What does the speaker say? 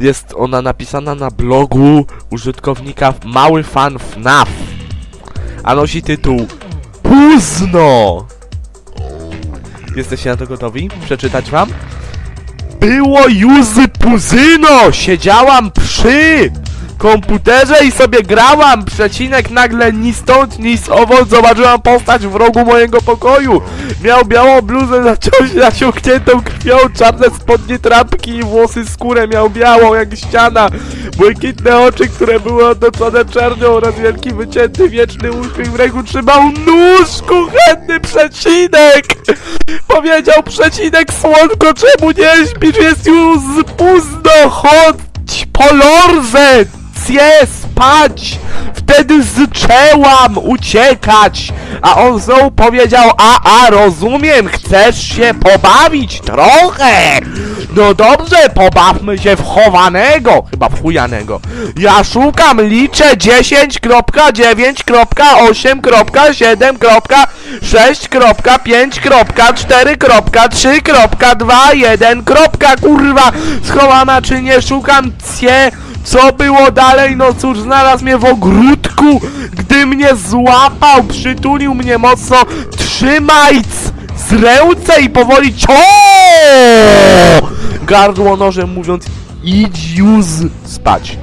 Jest ona napisana na blogu użytkownika Mały Fan FNAF. A nosi tytuł Późno! Jesteście na to gotowi? Przeczytać wam? Było już puzyno! Siedziałam przy komputerze i sobie grałam! Przecinek nagle ni stąd, ni z owąd zobaczyłam postać w rogu mojego pokoju! Miał białą bluzę zaciąć nasiąkniętą krwią, czarne spodnie trampki i włosy skórę miał białą jak ściana, błękitne oczy, które były otoczone czernią oraz wielki wycięty wieczny uśmiech w ręku trzymał nóż kuchenny przecinek! Powiedział przecinek słodko, czemu nie śpisz? Jest już późno, chodź po Cie spać! Wtedy zaczęłam uciekać! A on znowu powiedział, a, a, rozumiem, chcesz się pobawić trochę! No dobrze, pobawmy się w chowanego, chyba w chujanego. Ja szukam, liczę 10.9.7.6.5.4.3.2.1. Kurwa, schowana czy nie szukam cie... Co było dalej? No cóż, znalazł mnie w ogródku, gdy mnie złapał, przytulił mnie mocno, trzymajc z ręce i powoli cio! Gardło nożem mówiąc, idź już spać.